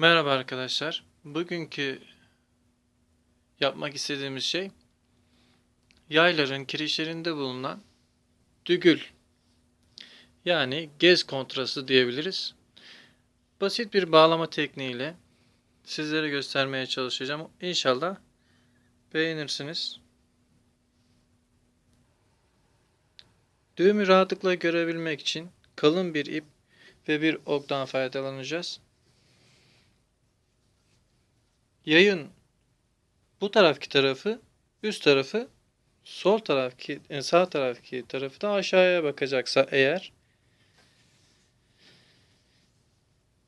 Merhaba arkadaşlar. Bugünkü yapmak istediğimiz şey yayların kirişlerinde bulunan dügül yani gez kontrası diyebiliriz. Basit bir bağlama tekniğiyle sizlere göstermeye çalışacağım. İnşallah beğenirsiniz. Düğümü rahatlıkla görebilmek için kalın bir ip ve bir oktan faydalanacağız. Yayın bu taraftaki tarafı, üst tarafı, sol taraftaki, e, sağ taraftaki tarafı da aşağıya bakacaksa eğer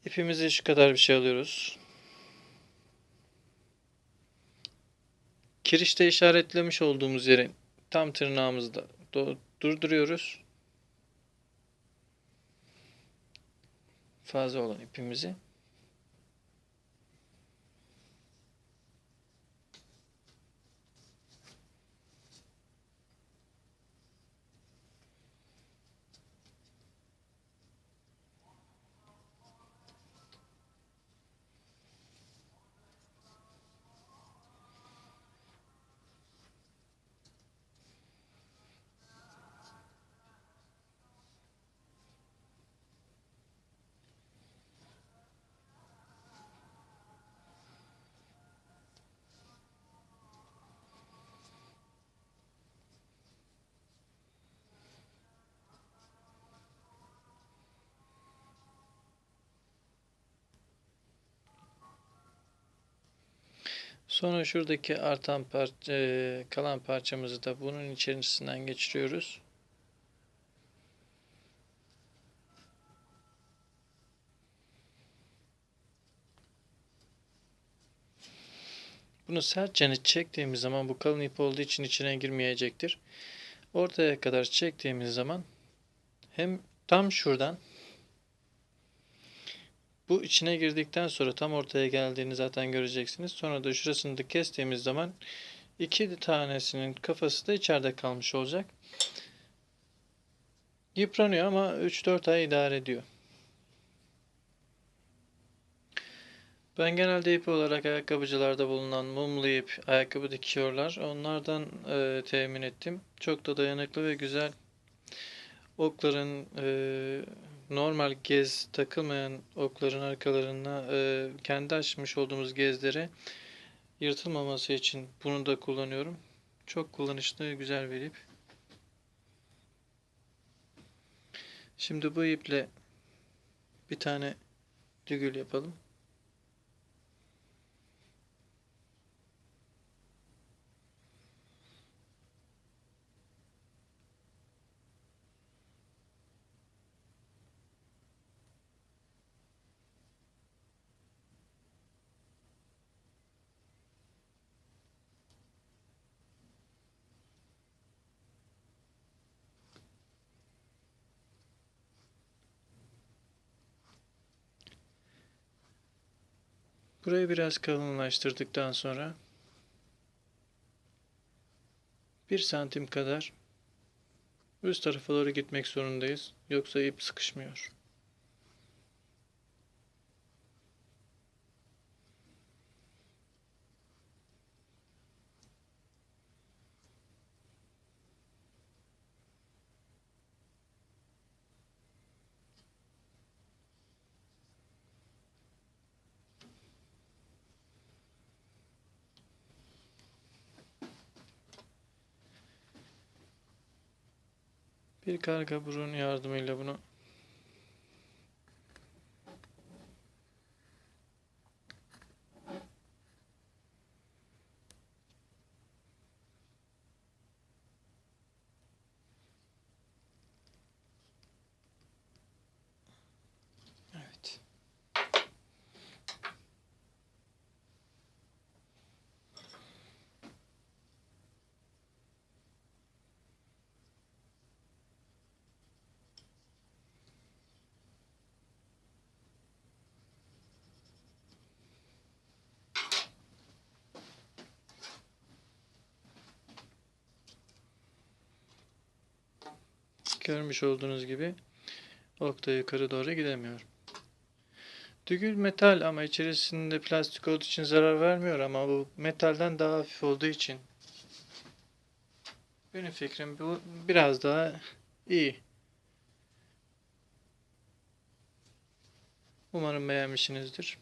ipimizi şu kadar bir şey alıyoruz. Kirişte işaretlemiş olduğumuz yerin tam tırnağımızda durduruyoruz. Fazla olan ipimizi. Sonra şuradaki artan parça, e, kalan parçamızı da bunun içerisinden geçiriyoruz. Bunu sertçe çektiğimiz zaman bu kalın ip olduğu için içine girmeyecektir. Ortaya kadar çektiğimiz zaman hem tam şuradan bu içine girdikten sonra tam ortaya geldiğini zaten göreceksiniz. Sonra da şurasını da kestiğimiz zaman iki tanesinin kafası da içeride kalmış olacak. Yıpranıyor ama 3-4 ay idare ediyor. Ben genelde ip olarak ayakkabıcılarda bulunan mumlu ip ayakkabı dikiyorlar. Onlardan e, temin ettim. Çok da dayanıklı ve güzel. Okların e, normal gez takılmayan okların arkalarına e, kendi açmış olduğumuz gezlere yırtılmaması için bunu da kullanıyorum. Çok kullanışlı, güzel bir ip. Şimdi bu iple bir tane dügül yapalım. Burayı biraz kalınlaştırdıktan sonra bir santim kadar üst tarafa doğru gitmek zorundayız. Yoksa ip sıkışmıyor. Bir karga burun yardımıyla bunu Görmüş olduğunuz gibi ok da yukarı doğru gidemiyor. Dügül metal ama içerisinde plastik olduğu için zarar vermiyor ama bu metalden daha hafif olduğu için benim fikrim bu biraz daha iyi. Umarım beğenmişsinizdir.